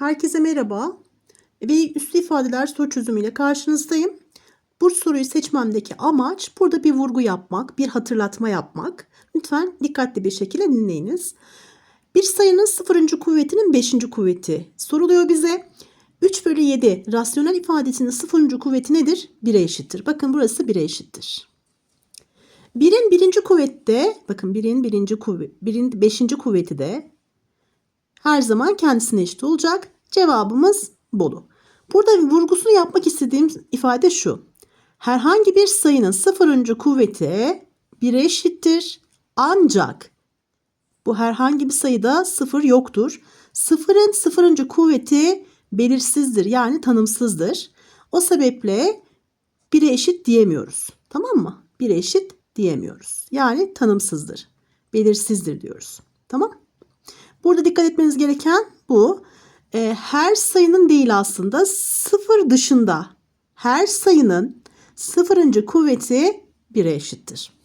Herkese merhaba. Ve üslü ifadeler soru çözümüyle karşınızdayım. Bu soruyu seçmemdeki amaç burada bir vurgu yapmak, bir hatırlatma yapmak. Lütfen dikkatli bir şekilde dinleyiniz. Bir sayının sıfırıncı kuvvetinin beşinci kuvveti soruluyor bize. 3 bölü 7 rasyonel ifadesinin sıfırıncı kuvveti nedir? 1'e eşittir. Bakın burası 1'e eşittir. Birin birinci kuvvette, bakın birin birinci kuvvet, birin beşinci kuvveti de her zaman kendisine eşit olacak. Cevabımız Bolu. Burada vurgusunu yapmak istediğim ifade şu. Herhangi bir sayının sıfırıncı kuvveti 1'e eşittir. Ancak bu herhangi bir sayıda sıfır yoktur. Sıfırın sıfırıncı kuvveti belirsizdir yani tanımsızdır. O sebeple 1'e eşit diyemiyoruz. Tamam mı? 1'e eşit diyemiyoruz. Yani tanımsızdır. Belirsizdir diyoruz. Tamam? Burada dikkat etmeniz gereken bu. Ee, her sayının değil aslında sıfır dışında her sayının sıfırıncı kuvveti 1'e eşittir.